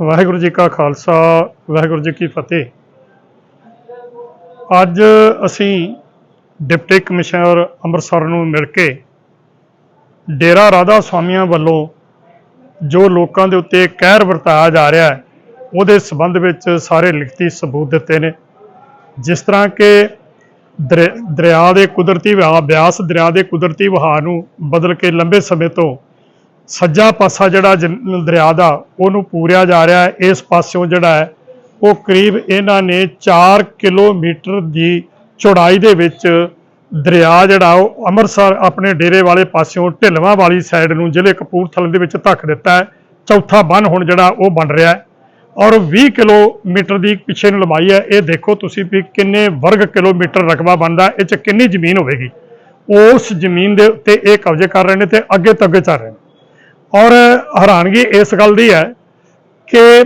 ਵਾਹਿਗੁਰੂ ਜੀ ਕਾ ਖਾਲਸਾ, ਵਾਹਿਗੁਰੂ ਜੀ ਕੀ ਫਤਿਹ। ਅੱਜ ਅਸੀਂ ਡਿਪਟੀ ਕਮਿਸ਼ਨਰ ਅੰਮ੍ਰਿਤਸਰ ਨੂੰ ਮਿਲ ਕੇ ਡੇਰਾ ਰਾਧਾ ਸਵਾਮੀਆਂ ਵੱਲੋਂ ਜੋ ਲੋਕਾਂ ਦੇ ਉੱਤੇ ਕਹਿਰ ਵਰਤਾਇਆ ਜਾ ਰਿਹਾ ਹੈ, ਉਹਦੇ ਸੰਬੰਧ ਵਿੱਚ ਸਾਰੇ ਲਿਖਤੀ ਸਬੂਤ ਦਿੱਤੇ ਨੇ। ਜਿਸ ਤਰ੍ਹਾਂ ਕਿ ਦਰ- ਦਰਿਆ ਦੇ ਕੁਦਰਤੀ ਵਹਾਅ ਬਿਆਸ ਦਰਿਆ ਦੇ ਕੁਦਰਤੀ ਵਹਾਅ ਨੂੰ ਬਦਲ ਕੇ ਲੰਬੇ ਸਮੇਂ ਤੋਂ ਸੱਜਾ ਪਾਸਾ ਜਿਹੜਾ ਜਮ- ਦਰਿਆ ਦਾ, ਉਹਨੂੰ ਪੂਰਿਆ ਜਾ ਰਿਹਾ ਹੈ। ਇਸ ਪਾਸਿਓਂ ਜਿਹੜਾ ਹੈ, ਉਹ ਕਰੀਬ ਇਹਨਾਂ ਨੇ 4 ਕਿਲੋਮੀਟਰ ਦੀ ਚੌੜਾਈ ਦੇ ਵਿੱਚ ਦਰਿਆ ਜਿਹੜਾ, ਉਹ ਅੰਮ੍ਰਿਤਸਰ ਆਪਣੇ ਡੇਰੇ ਵਾਲੇ ਪਾਸਿਓਂ ਢਿਲਵਾਂ ਵਾਲੀ ਸਾਈਡ ਨੂੰ ਜ਼ਿਲ੍ਹੇ ਕਪੂਰਥਲੇ ਦੇ ਵਿੱਚ ਧੱਕ ਦਿੱਤਾ ਹੈ। ਚੌਥਾ ਬੰਨ ਹੁਣ ਜਿਹੜਾ, ਉਹ ਬਣ ਰਿਹਾ ਹੈ। ਔਰ 20 ਕਿਲੋਮੀਟਰ ਦੀ ਪਿੱਛੇ ਨੂੰ ਲੰਬਾਈ ਹੈ। ਇਹ ਦੇਖੋ ਤੁਸੀਂ ਵੀ ਕਿੰਨੇ ਵਰਗ ਕਿਲੋਮੀਟਰ ਰਕਬਾ ਬਣਦਾ ਇਹ ਚ ਕਿੰਨੀ ਜ਼ਮੀਨ ਹੋਵੇਗੀ। ਉਸ ਜ਼ਮੀਨ ਦੇ ਉੱਤੇ ਇਹ ਕਬਜ਼ੇ ਕਰ ਰਹੇ ਨੇ ਤੇ ਅੱਗੇ ਤੋਂ ਅੱਗੇ ਚੱਲ ਰਹੇ ਨੇ। ਔਰ ਹੈਰਾਨਗੀ ਇਸ ਗੱਲ ਦੀ ਹੈ ਕਿ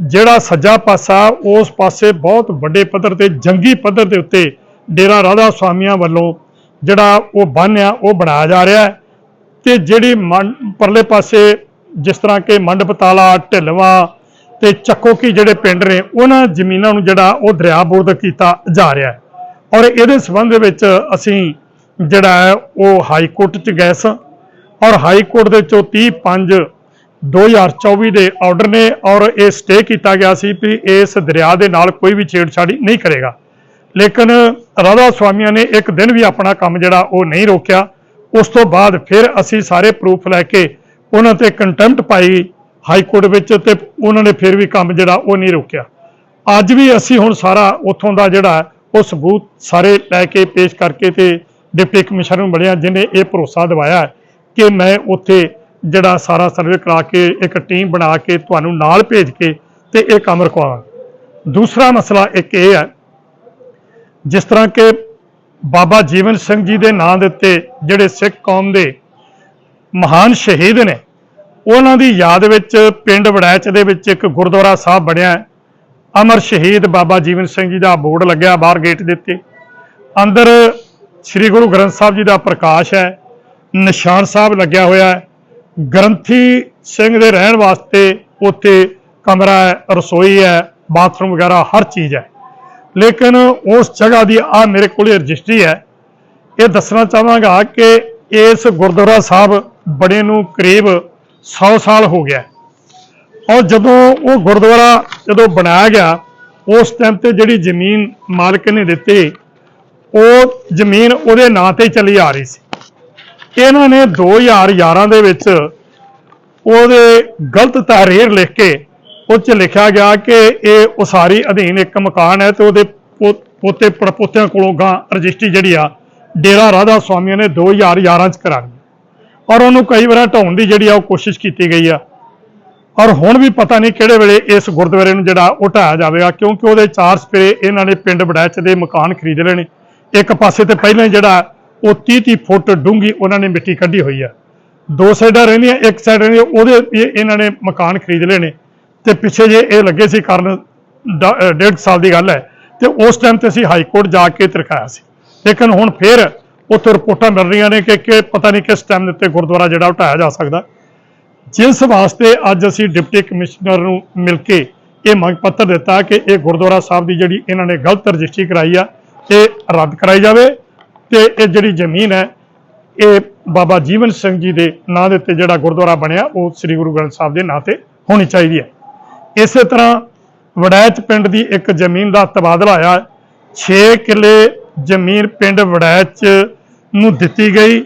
ਜਿਹੜਾ ਸੱਜਾ ਪਾਸਾ ਉਸ ਪਾਸੇ ਬਹੁਤ ਵੱਡੇ ਪੱਧਰ ਤੇ, ਜੰਗੀ ਪੱਧਰ ਦੇ ਉੱਤੇ ਡੇਰਾ ਰਾਧਾ ਸਵਾਮੀਆਂ ਵੱਲੋਂ ਜਿਹੜਾ ਉਹ ਬੰਨ ਆ, ਉਹ ਬਣਾਇਆ ਜਾ ਰਿਹਾ ਹੈ ਤੇ ਜਿਹੜੀ ਮੰਡ- ਪਰਲੇ ਪਾਸੇ ਜਿਸ ਤਰ੍ਹਾਂ ਕਿ ਮੰਡਪਤਾਲਾ ਢਿਲਵਾ ਤੇ ਚੱਕੋਕੀ ਜਿਹੜੇ ਪਿੰਡ ਨੇ, ਉਹਨਾਂ ਜ਼ਮੀਨਾਂ ਨੂੰ ਜਿਹੜਾ ਉਹ ਦਰਿਆ ਦਰਿਆਬੋਰਦ ਕੀਤਾ ਜਾ ਰਿਹਾ ਹੈ। ਔਰ ਇਹਦੇ ਸੰਬੰਧ ਵਿੱਚ ਅਸੀਂ ਜਿਹੜਾ ਹੈ ਉਹ ਹਾਈ ਕੋਰਟ 'ਚ ਗਏ ਸਾਂ। ਔਰ ਹਾਈ ਕੋਰਟ ਦੇ ਚੋਂ 30 5 2024 ਦੇ ਆਰਡਰ ਨੇ ਔਰ ਇਹ ਸਟੇ ਕੀਤਾ ਗਿਆ ਸੀ ਵੀ ਇਸ ਦਰਿਆ ਦੇ ਨਾਲ ਕੋਈ ਵੀ ਛੇੜਛਾੜੀ ਨਹੀਂ ਕਰੇਗਾ। ਲੇਕਿਨ ਰਾਧਾ ਸਵਾਮੀਆਂ ਨੇ ਇੱਕ ਦਿਨ ਵੀ ਆਪਣਾ ਕੰਮ ਜਿਹੜਾ ਉਹ ਨਹੀਂ ਰੋਕਿਆ। ਉਸ ਤੋਂ ਬਾਅਦ ਫਿਰ ਅਸੀਂ ਸਾਰੇ ਪ੍ਰੂਫ ਲੈ ਕੇ ਉਹਨਾਂ ਤੇ ਕੰਟੈਂਪਟ ਪਾਈ ਹਾਈ ਕੋਰਟ ਵਿੱਚ ਤੇ ਉਹਨਾਂ ਨੇ ਫਿਰ ਵੀ ਕੰਮ ਜਿਹੜਾ ਉਹ ਨਹੀਂ ਰੋਕਿਆ। ਅੱਜ ਵੀ ਅਸੀਂ ਹੁਣ ਸਾਰਾ ਉੱਥੋਂ ਦਾ ਜਿਹੜਾ ਉਹ ਸਬੂਤ ਸਾਰੇ ਲੈ ਕੇ ਪੇਸ਼ ਕਰਕੇ ਤੇ ਡਿਪਟੀ ਕਮਿਸ਼ਨਰ ਨੂੰ ਮਿਲਿਆ ਜਿਹਨੇ ਇਹ ਭਰੋਸਾ ਦਿਵਾਇਆ ਕਿ ਮੈਂ ਉੱਥੇ ਜਿਹੜਾ ਸਾਰਾ ਸਰਵੇ ਕਰਾ ਕੇ, ਇੱਕ ਟੀਮ ਬਣਾ ਕੇ ਤੁਹਾਨੂੰ ਨਾਲ ਭੇਜ ਕੇ ਤੇ ਇਹ ਕੰਮ ਰਖਵਾਵਾਂ ਦੂਸਰਾ ਮਸਲਾ ਇੱਕ ਇਹ ਹੈ, ਜਿਸ ਤਰ੍ਹਾਂ ਕਿ ਬਾਬਾ ਜੀਵਨ ਸਿੰਘ ਜੀ ਦੇ ਨਾਂ ਦੇ ਉੱਤੇ ਜਿਹੜੇ ਸਿੱਖ ਕੌਮ ਦੇ ਮਹਾਨ ਸ਼ਹੀਦ ਨੇ, ਉਹਨਾਂ ਦੀ ਯਾਦ ਵਿੱਚ ਪਿੰਡ ਵੜੈਚ ਦੇ ਵਿੱਚ ਇੱਕ ਗੁਰਦੁਆਰਾ ਸਾਹਿਬ ਬਣਿਆ ਅਮਰ ਸ਼ਹੀਦ ਬਾਬਾ ਜੀਵਨ ਸਿੰਘ ਜੀ ਦਾ ਬੋਰਡ ਲੱਗਿਆ ਬਾਹਰ ਗੇਟ ਦੇ ਉੱਤੇ। ਅੰਦਰ ਸ੍ਰੀ ਗੁਰੂ ਗ੍ਰੰਥ ਸਾਹਿਬ ਜੀ ਦਾ ਪ੍ਰਕਾਸ਼ ਹੈ। ਨਿਸ਼ਾਨ ਸਾਹਿਬ ਲੱਗਿਆ ਹੋਇਆ ਹੈ। ਗ੍ਰੰਥੀ ਸਿੰਘ ਦੇ ਰਹਿਣ ਵਾਸਤੇ ਉੱਥੇ ਕਮਰਾ ਹੈ, ਰਸੋਈ ਹੈ, ਬਾਥਰੂਮ ਵਗੈਰਾ ਹਰ ਚੀਜ਼ ਹੈ। ਲੇਕਿਨ ਉਸ ਜਗ੍ਹਾ ਦੀ ਆ ਮੇਰੇ ਕੋਲ ਰਜਿਸਟਰੀ ਹੈ। ਇਹ ਦੱਸਣਾ ਚਾਹਾਂਗਾ ਕਿ ਇਸ ਗੁਰਦੁਆਰਾ ਸਾਹਿਬ ਬਣੇ ਨੂੰ ਕਰੀਬ 100 ਸਾਲ ਹੋ ਗਿਆ ਔਰ ਜਦੋਂ ਉਹ ਗੁਰਦੁਆਰਾ ਜਦੋਂ ਬਣਾਇਆ ਗਿਆ, ਉਸ ਟਾਈਮ ਤੇ ਜਿਹੜੀ ਜ਼ਮੀਨ ਮਾਲਕ ਨੇ ਦਿੱਤੀ, ਉਹ ਜ਼ਮੀਨ ਉਹਦੇ ਨਾਂ ਤੇ ਚਲੀ ਆ ਰਹੀ ਸੀ। ਇਹਨਾਂ ਨੇ 2011 ਦੇ ਵਿੱਚ ਉਹਦੇ ਗਲਤ ਤਹਰੀਰ ਲਿਖ ਕੇ ਉਹ 'ਚ ਲਿਖਿਆ ਗਿਆ ਕਿ ਇਹ ਉਸਾਰੀ ਅਧੀਨ ਇੱਕ ਮਕਾਨ ਹੈ ਤੇ ਉਹਦੇ ਪੋ- ਪੋਤੇ, ਪੜਪੋਤਿਆਂ ਕੋਲੋਂ ਗਾਂ ਰਜਿਸਟਰੀ ਜਿਹੜੀ ਆ, ਡੇਰਾ ਰਾਧਾ ਸਵਾਮੀਆਂ ਨੇ 2011 ਚ ਕਰਾ ਲਈ ਔਰ ਉਹਨੂੰ ਕਈ ਵਾਰ ਢਾਉਣ ਦੀ ਜਿਹੜੀ ਆ ਉਹ ਕੋਸ਼ਿਸ਼ ਕੀਤੀ ਗਈ ਆ। ਔਰ ਹੁਣ ਵੀ ਪਤਾ ਨਹੀਂ ਕਿਹੜੇ ਵੇਲੇ ਇਸ ਗੁਰਦੁਆਰੇ ਨੂੰ ਜਿਹੜਾ ਉਹ ਢਾਇਆ ਜਾਵੇਗਾ, ਕਿਉਂਕਿ ਉਹਦੇ ਚਾਰ ਸਪੇਰੇ ਇਹਨਾਂ ਨੇ ਪਿੰਡ ਬੜੈਚ ਦੇ ਮਕਾਨ ਖਰੀਦ ਲਏ ਨੇ ਇੱਕ ਪਾਸੇ ਤੇ ਪਹਿਲਾਂ ਹੀ ਜਿਹੜਾ ਉਹ 30 30 ਫੁੱਟ ਡੂੰਘੀ ਉਹਨਾਂ ਨੇ ਮਿੱਟੀ ਕੱਢੀ ਹੋਈ ਆ। ਦੋ ਸਾਈਡਾਂ ਰਹਿੰਦੀਆਂ, ਇੱਕ ਸਾਈਡ ਰਹਿੰਦੀ ਉਹਦੇ ਇਹ ਇਹਨਾਂ ਨੇ ਮਕਾਨ ਖਰੀਦ ਲਏ ਨੇ। ਤੇ ਪਿੱਛੇ ਜੇ ਇਹ ਲੱਗੇ ਸੀ ਕਰਨ ਡੇਢ ਸਾਲ ਦੀ ਗੱਲ ਹੈ। ਤੇ ਉਸ ਟਾਈਮ ਤੇ ਅਸੀਂ ਹਾਈ ਕੋਰਟ ਜਾ ਕੇ ਤਰਖਾਇਆ ਸੀ। ਲੇਕਿਨ ਹੁਣ ਫਿਰ ਉੱਥੇ ਰਿਪੋਰਟਾਂ ਮਿਲ ਰਹੀਆਂ ਨੇ ਕਿ ਕਿ ਪਤਾ ਨਹੀਂ ਕਿਸ ਟਾਈਮ ਦੇ ਉੱਤੇ ਗੁਰਦੁਆਰਾ ਜਿਹੜਾ ਉਹ ਢਾਇਆ ਜਾ ਸਕਦਾ। ਜਿਸ ਵਾਸਤੇ ਅੱਜ ਅਸੀਂ ਡਿਪਟੀ ਕਮਿਸ਼ਨਰ ਨੂੰ ਮਿਲ ਕੇ ਇਹ ਮੰਗ ਪੱਤਰ ਦਿੱਤਾ ਕਿ ਇਹ ਗੁਰਦੁਆਰਾ ਸਾਹਿਬ ਦੀ ਜਿਹੜੀ ਇਹਨਾਂ ਨੇ ਗਲਤ ਰਜਿਸਟਰੀ ਕਰਾਈ ਆ, ਇਹ ਰੱਦ ਕਰਾਈ ਜਾਵੇ। ਤੇ ਇਹ ਜਿਹੜੀ ਜ਼ਮੀਨ ਹੈ, ਇਹ ਬਾਬਾ ਜੀਵਨ ਸਿੰਘ ਜੀ ਦੇ ਨਾਂ ਦੇ ਉੱਤੇ ਜਿਹੜਾ ਗੁਰਦੁਆਰਾ ਬਣਿਆ, ਉਹ ਸ੍ਰੀ ਗੁਰੂ ਗ੍ਰੰਥ ਸਾਹਿਬ ਦੇ ਨਾਂ ਤੇ ਹੋਣੀ ਚਾਹੀਦੀ ਹੈ। ਇਸੇ ਤਰ੍ਹਾਂ ਵੜੈਚ ਪਿੰਡ ਦੀ ਇੱਕ ਜ਼ਮੀਨ ਦਾ ਤਬਾਦਲਾ ਆਇਆ। 6 ਕਿੱਲੇ ਜ਼ਮੀਨ ਪਿੰਡ ਵੜੈਚ ਨੂੰ ਦਿੱਤੀ ਗਈ।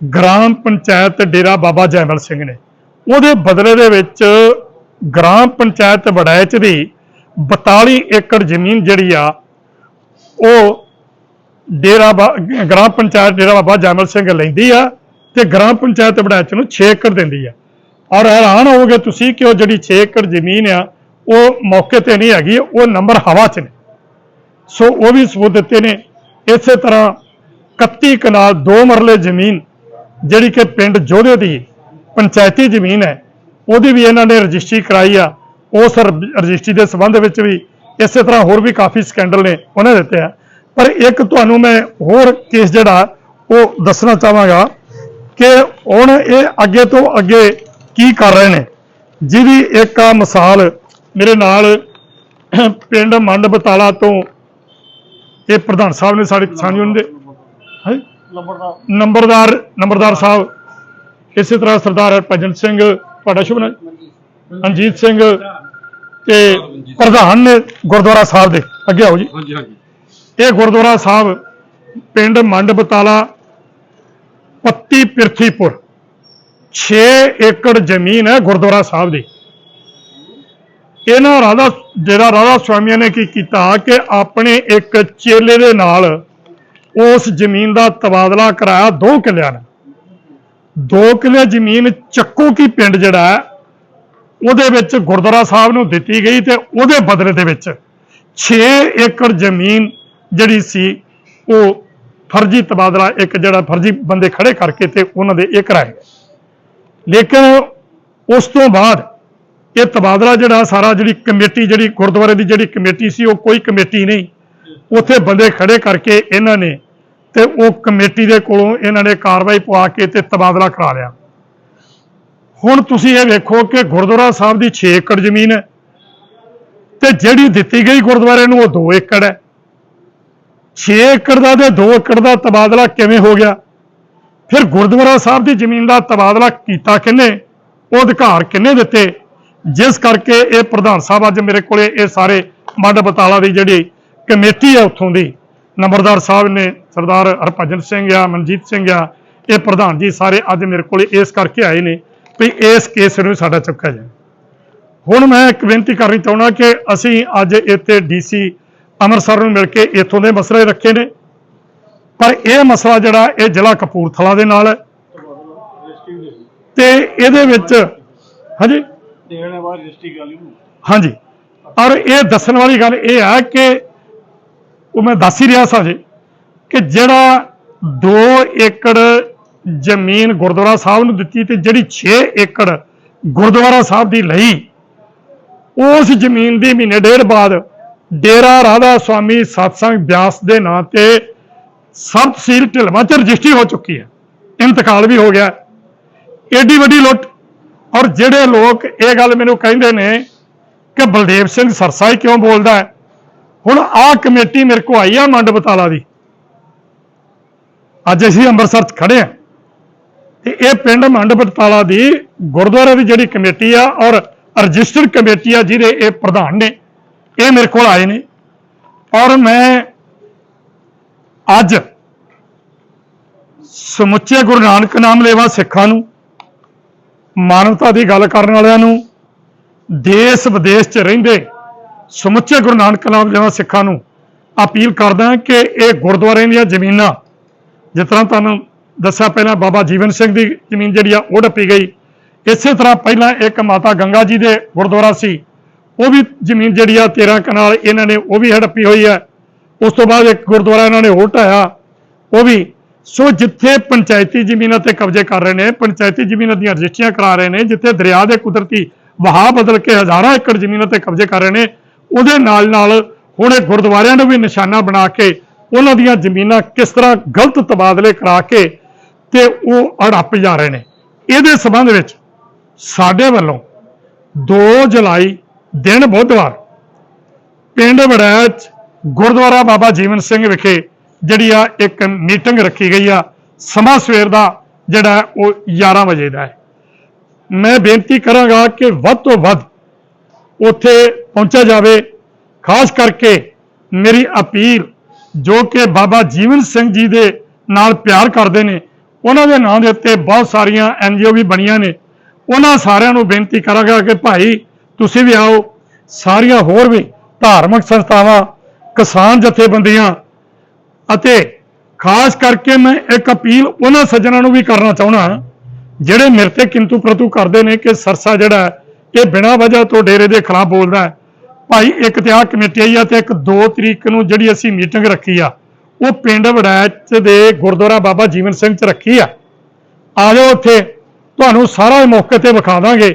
ਗ੍ਰਾਮ ਪੰਚਾਇਤ ਡੇਰਾ ਬਾਬਾ ਜੈਮਲ ਸਿੰਘ ਨੇ। ਉਹਦੇ ਬਦਲੇ ਦੇ ਵਿੱਚ ਗ੍ਰਾਮ ਪੰਚਾਇਤ ਵੜੈਚ ਦੀ 42 ਏਕੜ ਜ਼ਮੀਨ ਜਿਹੜੀ ਆ, ਉਹ ਡੇਰਾ ਬਾ- ਗ੍ਰਾਮ ਪੰਚਾਇਤ ਡੇਰਾ ਬਾਬਾ ਜੈਮਲ ਸਿੰਘ ਲੈਂਦੀ ਆ ਤੇ ਗ੍ਰਾਮ ਪੰਚਾਇਤ ਵੜੈਚ ਨੂੰ 6 ਏਕੜ ਦਿੰਦੀ ਆ। ਔਰ ਹੈਰਾਨ ਹੋਵੋਗੇ ਤੁਸੀਂ ਕਿ ਉਹ ਜਿਹੜੀ 6 ਏਕੜ ਜ਼ਮੀਨ ਆ, ਉਹ ਮੌਕੇ ਤੇ ਨਹੀਂ ਹੈਗੀ, ਉਹ ਨੰਬਰ ਹਵਾ 'ਚ ਨੇ। ਸੋ ਉਹ ਵੀ ਸਬੂਤ ਦਿੱਤੇ ਨੇ। ਇਸੇ ਤਰ੍ਹਾਂ 31 ਕਨਾਲ ਦੋ ਮਰਲੇ ਜ਼ਮੀਨ, ਜਿਹੜੀ ਕਿ ਪਿੰਡ ਜੋਧੇ ਦੀ ਪੰਚਾਇਤੀ ਜ਼ਮੀਨ ਹੈ, ਉਹਦੀ ਵੀ ਇਹਨਾਂ ਨੇ ਰਜਿਸਟਰੀ ਕਰਾਈ ਆ। ਉਸ ਰਜਿਸਟਰੀ ਦੇ ਸੰਬੰਧ ਵਿੱਚ ਵੀ ਇਸੇ ਤਰ੍ਹਾਂ ਹੋਰ ਵੀ ਕਾਫੀ ਸਕੈਂਡਲ ਨੇ ਉਹਨੇ ਦਿੱਤੇ ਆ। ਪਰ ਇੱਕ ਤੁਹਾਨੂੰ ਮੈਂ ਹੋਰ ਕੇਸ ਜਿਹੜਾ, ਉਹ ਦੱਸਣਾ ਚਾਹਾਂਗਾ ਕਿ ਹੁਣ ਇਹ ਅੱਗੇ ਤੋਂ ਅੱਗੇ ਕੀ ਕਰ ਰਹੇ ਨੇ। ਜਿਹਦੀ ਇੱਕ ਆ ਮਿਸਾਲ ਮੇਰੇ ਨਾਲ ਪਿੰਡ ਮੰਡ ਬਤਾਲਾ ਤੋਂ ਇਹ ਪ੍ਰਧਾਨ ਸਾਹਿਬ ਨੇ ਸਾਡੇ ਕਿਸਾਨ ਯੂਨੀਅਨ ਦੇ ਹੈਂ? ਨੰਬਰਦਾਰ ਨੰਬਰਦਾਰ ਸਾਹਿਬ, ਇਸੇ ਤਰ੍ਹਾਂ ਸਰਦਾਰ ਹਰਭਜਨ ਸਿੰਘ, ਤੁਹਾਡਾ ਸ਼ੁਭ ਨਾਮ? ਮਨਜੀਤ ਸਿੰਘ ਤੇ ਪ੍ਰਧਾਨ ਨੇ ਗੁਰਦੁਆਰਾ ਸਾਹਿਬ ਦੇ। ਅੱਗੇ ਆਓ ਜੀ। ਹਾਂਜੀ ਹਾਂਜੀ। ਇਹ ਗੁਰਦੁਆਰਾ ਸਾਹਿਬ, ਪਿੰਡ ਮੰਡ ਬਤਾਲਾ ਪੱਤੀ ਪਿਰਥੀਪੁਰ। 6 ਏਕੜ ਜ਼ਮੀਨ ਹੈ ਗੁਰਦੁਆਰਾ ਸਾਹਿਬ ਦੀ। ਇਹਨਾਂ ਰਾਧਾ, ਜਿਹੜਾ ਰਾਧਾ ਸਵਾਮੀਆਂ ਨੇ ਕੀ ਕੀਤਾ ਕਿ ਆਪਣੇ ਇੱਕ ਚੇਲੇ ਦੇ ਨਾਲ ਉਸ ਜ਼ਮੀਨ ਦਾ ਤਬਾਦਲਾ ਕਰਾਇਆ ਦੋ ਕਿੱਲਿਆਂ ਨਾਲ ਦੋ ਕਿੱਲੇ ਜ਼ਮੀਨ ਚੱਕੋ ਕੀ ਪਿੰਡ ਜਿਹੜਾ ਹੈ, ਉਹਦੇ ਵਿੱਚ ਗੁਰਦੁਆਰਾ ਸਾਹਿਬ ਨੂੰ ਦਿੱਤੀ ਗਈ ਤੇ ਉਹਦੇ ਬਦਲੇ ਦੇ ਵਿੱਚ 6 ਏਕੜ ਜ਼ਮੀਨ ਜਿਹੜੀ ਸੀ, ਉਹ ਫਰਜ਼ੀ ਤਬਾਦਲਾ, ਇੱਕ ਜਿਹੜਾ ਫਰਜ਼ੀ ਬੰਦੇ ਖੜੇ ਕਰਕੇ ਤੇ ਉਹਨਾਂ ਦੇ ਇਹ ਕਰਾਏ ਲੇਕਿਨ ਉਸ ਤੋਂ ਬਾਅਦ ਇਹ ਤਬਾਦਲਾ ਜਿਹੜਾ ਸਾਰਾ, ਜਿਹੜੀ ਕਮੇਟੀ, ਜਿਹੜੀ ਗੁਰਦੁਆਰੇ ਦੀ ਜਿਹੜੀ ਕਮੇਟੀ ਸੀ, ਉਹ ਕੋਈ ਕਮੇਟੀ ਨਹੀਂ। ਉੱਥੇ ਬੰਦੇ ਖੜੇ ਕਰਕੇ ਇਹਨਾਂ ਨੇ ਤੇ ਉਹ ਕਮੇਟੀ ਦੇ ਕੋਲੋਂ ਇਹਨਾਂ ਨੇ ਕਾਰਵਾਈ ਪਵਾ ਕੇ ਤੇ ਤਬਾਦਲਾ ਕਰਾ ਲਿਆ। ਹੁਣ ਤੁਸੀਂ ਇਹ ਵੇਖੋ ਕਿ ਗੁਰਦੁਆਰਾ ਸਾਹਿਬ ਦੀ 6 ਏਕੜ ਜ਼ਮੀਨ ਹੈ ਤੇ ਜਿਹੜੀ ਦਿੱਤੀ ਗਈ ਗੁਰਦੁਆਰੇ ਨੂੰ ਉਹ 2 ਏਕੜ ਹੈ। 6 ਏਕੜ ਦਾ ਤੇ 2 ਏਕੜ ਦਾ ਤਬਾਦਲਾ ਕਿਵੇਂ ਹੋ ਗਿਆ? ਫਿਰ ਗੁਰਦੁਆਰਾ ਸਾਹਿਬ ਦੀ ਜ਼ਮੀਨ ਦਾ ਤਬਾਦਲਾ ਕੀਤਾ ਕਿੰਨੇ ਉਹ ਅਧਿਕਾਰ ਕਿੰਨੇ ਦਿੱਤੇ? ਜਿਸ ਕਰਕੇ ਇਹ ਪ੍ਰਧਾਨ ਸਾਹਿਬ ਅੱਜ ਮੇਰੇ ਕੋਲੇ ਇਹ ਸਾਰੇ ਮੰਡ ਬਤਾਲਾ ਦੀ ਜਿਹੜੀ ਕਮੇਟੀ ਹੈ ਉੱਥੋਂ ਦੀ, ਨੰਬਰਦਾਰ ਸਾਹਿਬ ਨੇ ਸਰਦਾਰ ਹਰਭਜਨ ਸਿੰਘ ਆ, ਮਨਜੀਤ ਸਿੰਘ ਆ, ਇਹ ਪ੍ਰਧਾਨ ਜੀ ਸਾਰੇ ਅੱਜ ਮੇਰੇ ਕੋਲੇ ਇਸ ਕਰਕੇ ਆਏ ਨੇ ਵੀ ਇਸ ਕੇਸ ਨੂੰ ਸਾਡਾ ਚੁੱਕਿਆ ਜਾਏ। ਹੁਣ ਮੈਂ ਇੱਕ ਬੇਨਤੀ ਕਰਨੀ ਚਾਹੁੰਦਾ ਕਿ ਅਸੀਂ ਅੱਜ ਇੱਥੇ ਡੀਸੀ ਅੰਮ੍ਰਿਤਸਰ ਨੂੰ ਮਿਲ ਕੇ ਇੱਥੋਂ ਦੇ ਮਸਲੇ ਰੱਖੇ ਨੇ। ਪਰ ਇਹ ਮਸਲਾ ਜਿਹੜਾ ਇਹ ਜ਼ਿਲ੍ਹਾ ਕਪੂਰਥਲਾ ਦੇ ਨਾਲ ਹੈ। ਤੇ ਇਹਦੇ ਵਿੱਚ ਹਾਂਜੀ? ਦੇਣ ਵਾਰ ਰਜਿਸਟਰੀ ਗੱਲ ਹਾਂਜੀ। ਔਰ ਇਹ ਦੱਸਣ ਵਾਲੀ ਗੱਲ ਇਹ ਹੈ ਕਿ ਉਹ ਮੈਂ ਦੱਸ ਹੀ ਰਿਹਾ ਸਾਂ ਜੀ ਕਿ ਜਿਹੜਾ 2 ਏਕੜ ਜ਼ਮੀਨ ਗੁਰਦੁਆਰਾ ਸਾਹਿਬ ਨੂੰ ਦਿੱਤੀ ਤੇ ਜਿਹੜੀ 6 ਏਕੜ ਗੁਰਦੁਆਰਾ ਸਾਹਿਬ ਦੀ ਲਈ ਉਸ ਜ਼ਮੀਨ ਦੀ ਮਹੀਨੇ ਡੇਢ ਬਾਅਦ ਡੇਰਾ ਰਾਧਾ ਸਵਾਮੀ ਸਤਸੰਗ ਬਿਆਸ ਦੇ ਨਾਂ ਤੇ ਸਬ ਤਹਿਸੀਲ ਢਿਲਵਾਂ ਚ ਰਜਿਸਟਰੀ ਹੋ ਚੁੱਕੀ ਹੈ। ਇੰਤਕਾਲ ਵੀ ਹੋ ਗਿਆ ਏਡੀ ਵੱਡੀ ਲੁੱਟ। ਔਰ ਜਿਹੜੇ ਲੋਕ ਇਹ ਗੱਲ ਮੈਨੂੰ ਕਹਿੰਦੇ ਨੇ ਕਿ ਬਲਦੇਵ ਸਿੰਘ ਸਰਸਾ ਹੀ ਕਿਉਂ ਬੋਲਦਾ ਹੈ? ਹੁਣ ਆਹ ਕਮੇਟੀ ਮੇਰੇ ਕੋ ਆਈ ਆ ਮੰਡ ਬਤਾਲਾ ਦੀ। ਅੱਜ ਅਸੀਂ ਅੰਮ੍ਰਿਤਸਰ 'ਚ ਖੜੇ ਆ ਤੇ ਇਹ ਪਿੰਡ ਮੰਡ ਬਤਾਲਾ ਦੀ ਗੁਰਦੁਆਰੇ ਦੀ ਜਿਹੜੀ ਕਮੇਟੀ ਆ ਔਰ ਰਜਿਸਟਰਡ ਕਮੇਟੀ ਆ ਜਿਹਦੇ ਇਹ ਪ੍ਰਧਾਨ ਨੇ ਇਹ ਮੇਰੇ ਕੋਲ ਆਏ ਨੇ ਔਰ ਮੈਂ ਅੱਜ ਸਮੁੱਚੇ ਗੁਰੂ ਨਾਨਕ ਨਾਮ ਲੈਵਾ ਸਿੱਖਾਂ ਨੂੰ, ਮਾਨਵਤਾ ਦੀ ਗੱਲ ਕਰਨ ਵਾਲਿਆਂ ਨੂੰ, ਦੇਸ਼ ਵਿਦੇਸ਼ 'ਚ ਰਹਿੰਦੇ ਸਮੁੱਚੇ ਗੁਰੂ ਨਾਨਕ ਨਾਮ ਲੈਵਾ ਸਿੱਖਾਂ ਨੂੰ ਅਪੀਲ ਕਰਦਾ ਕਿ ਇਹ ਗੁਰਦੁਆਰੇ ਦੀਆਂ ਜ਼ਮੀਨਾਂ, ਜਿਸ ਤਰ੍ਹਾਂ ਤੁਹਾਨੂੰ ਦੱਸਿਆ ਪਹਿਲਾਂ ਬਾਬਾ ਜੀਵਨ ਸਿੰਘ ਦੀ ਜ਼ਮੀਨ ਜਿਹੜੀ ਆ, ਉਹ ਡੱਪੀ ਗਈ। ਇਸੇ ਤਰ੍ਹਾਂ ਪਹਿਲਾਂ ਇੱਕ ਮਾਤਾ ਗੰਗਾ ਜੀ ਦੇ ਗੁਰਦੁਆਰਾ ਸੀ ਉਹ ਵੀ ਜ਼ਮੀਨ ਜਿਹੜੀ ਆ 13 ਕਨਾਲ ਇਹਨਾਂ ਨੇ ਉਹ ਵੀ ਹੜੱਪੀ ਹੋਈ ਹੈ। ਉਸ ਤੋਂ ਬਾਅਦ ਇੱਕ ਗੁਰਦੁਆਰਾ ਇਹਨਾਂ ਨੇ ਹੋਰ ਢਾਇਆ ਉਹ ਵੀ, ਸੋ ਜਿੱਥੇ ਪੰਚਾਇਤੀ ਜ਼ਮੀਨਾਂ ਤੇ ਕਬਜ਼ੇ ਕਰ ਰਹੇ ਨੇ, ਪੰਚਾਇਤੀ ਜ਼ਮੀਨਾਂ ਦੀਆਂ ਰਜਿਸਟਰੀਆਂ ਕਰਾ ਰਹੇ ਨੇ, ਜਿੱਥੇ ਦਰਿਆ ਦੇ ਕੁਦਰਤੀ ਵਹਾਅ ਬਦਲ ਕੇ ਹਜ਼ਾਰਾਂ ਏਕੜ ਜ਼ਮੀਨਾਂ ਤੇ ਕਬਜ਼ੇ ਕਰ ਰਹੇ ਨੇ, ਉਹਦੇ ਨਾਲ ਨਾਲ ਹੁਣ ਇਹ ਗੁਰਦੁਆਰਿਆਂ ਨੂੰ ਵੀ ਨਿਸ਼ਾਨਾ ਬਣਾ ਕੇ ਉਹਨਾਂ ਦੀਆਂ ਜ਼ਮੀਨਾਂ ਕਿਸ ਤਰ੍ਹਾਂ ਗਲਤ ਤਬਾਦਲੇ ਕਰਾ ਕੇ ਤੇ ਉਹ ਹੜੱਪ ਜਾ ਰਹੇ ਨੇ। ਇਹਦੇ ਸੰਬੰਧ ਵਿੱਚ ਸਾਡੇ ਵੱਲੋਂ 2 ਜੁਲਾਈ ਦਿਨ ਬੁੱਧਵਾਰ, ਪਿੰਡ ਵੜੈਚ, ਗੁਰਦੁਆਰਾ ਬਾਬਾ ਜੀਵਨ ਸਿੰਘ ਵਿਖੇ ਜਿਹੜੀ ਆ ਇੱਕ ਮੀਟਿੰਗ ਰੱਖੀ ਗਈ ਆ, ਸਮਾਂ ਸਵੇਰ ਦਾ ਜਿਹੜਾ ਉਹ 11 ਵਜੇ ਦਾ ਹੈ। ਮੈਂ ਬੇਨਤੀ ਕਰਾਂਗਾ ਕਿ ਵੱਧ ਤੋਂ ਵੱਧ ਉੱਥੇ ਪਹੁੰਚਿਆ ਜਾਵੇ। ਖਾਸ ਕਰਕੇ ਮੇਰੀ ਅਪੀਲ ਜੋ ਕਿ ਬਾਬਾ ਜੀਵਨ ਸਿੰਘ ਜੀ ਦੇ ਨਾਲ ਪਿਆਰ ਕਰਦੇ ਨੇ, ਉਹਨਾਂ ਦੇ ਨਾਂ ਦੇ ਉੱਤੇ ਬਹੁਤ ਸਾਰੀਆਂ ਐਨਜੀਓ ਵੀ ਬਣੀਆਂ ਨੇ। ਉਹਨਾਂ ਸਾਰਿਆਂ ਨੂੰ ਬੇਨਤੀ ਕਰਾਂਗਾ ਕਿ ਭਾਈ ਤੁਸੀਂ ਵੀ ਆਓ, ਸਾਰੀਆਂ ਹੋਰ ਵੀ ਧਾਰਮਿਕ ਸੰਸਥਾਵਾਂ, ਕਿਸਾਨ ਜਥੇਬੰਦੀਆਂ ਅਤੇ ਖਾਸ ਕਰਕੇ ਮੈਂ ਇੱਕ ਅਪੀਲ ਉਹਨਾਂ ਸੱਜਣਾਂ ਨੂੰ ਵੀ ਕਰਨਾ ਚਾਹੁੰਦਾ ਜਿਹੜੇ ਮੇਰੇ ਤੇ ਕਿੰਤੂ ਪ੍ਰਤੂ ਕਰਦੇ ਨੇ ਕਿ ਸਰਸਾ ਜਿਹੜਾ ਇਹ ਬਿਨਾਂ ਵਜ੍ਹਾ ਤੋਂ ਡੇਰੇ ਦੇ ਖਿਲਾਫ ਬੋਲਦਾ ਹੈ। ਭਾਈ, ਇੱਕ ਤੇ ਆਹ ਕਮੇਟੀ ਆਈ ਆ ਤੇ ਇੱਕ 2 ਤਰੀਕ ਨੂੰ ਜਿਹੜੀ ਅਸੀਂ ਮੀਟਿੰਗ ਰੱਖੀ ਆ, ਉਹ ਪਿੰਡ ਵੜੈਚ ਦੇ ਗੁਰਦੁਆਰਾ ਬਾਬਾ ਜੀਵਨ ਸਿੰਘ ਚ ਰੱਖੀ ਆ। ਆ ਜਾਓ ਉੱਥੇ, ਤੁਹਾਨੂੰ ਸਾਰਾ ਮੌਕੇ ਤੇ ਵਿਖਾ ਦਾਂਗੇ।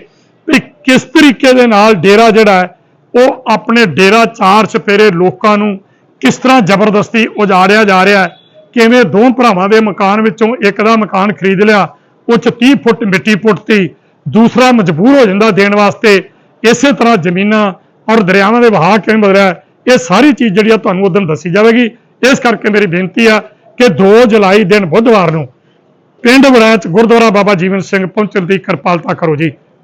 ਕਿਸ ਤਰੀਕੇ ਦੇ ਨਾਲ ਡੇਰਾ ਜਿਹੜਾ ਹੈ, ਉਹ ਆਪਣੇ ਡੇਰਾ ਚਾਰ ਚਪੇਰੇ ਲੋਕਾਂ ਨੂੰ ਕਿਸ ਤਰ੍ਹਾਂ ਜ਼ਬਰਦਸਤੀ ਉਜਾੜਿਆ ਜਾ ਰਿਹਾ ਹੈ, ਕਿਵੇਂ ਦੋ ਭਰਾਵਾਂ ਦੇ ਮਕਾਨ ਵਿੱਚੋਂ ਇੱਕ ਦਾ ਮਕਾਨ ਖਰੀਦ ਲਿਆ, ਉਹ ਚ 30 ਫੁੱਟ ਮਿੱਟੀ ਪੁੱਟਤੀ, ਦੂਸਰਾ ਮਜਬੂਰ ਹੋ ਜਾਂਦਾ ਦੇਣ ਵਾਸਤੇ, ਇਸੇ ਤਰ੍ਹਾਂ ਜ਼ਮੀਨਾਂ ਔਰ ਦਰਿਆਵਾਂ ਦੇ ਵਹਾਅ ਕਿਵੇਂ ਬਦਲ ਰਿਹਾ ਇਹ ਸਾਰੀ ਚੀਜ਼ ਜਿਹੜੀ ਆ ਤੁਹਾਨੂੰ ਉਦੋਂ ਦੱਸੀ ਜਾਵੇਗੀ। ਇਸ ਕਰਕੇ ਮੇਰੀ ਬੇਨਤੀ ਆ ਕਿ 2 ਜੁਲਾਈ ਦਿਨ ਬੁੱਧਵਾਰ ਨੂੰ ਪਿੰਡ ਵੜੈਚ ਗੁਰਦੁਆਰਾ ਬਾਬਾ ਜੀਵਨ ਸਿੰਘ ਪਹੁੰਚਣ ਦੀ ਕਿਰਪਾਲਤਾ ਕਰੋ ਜੀ।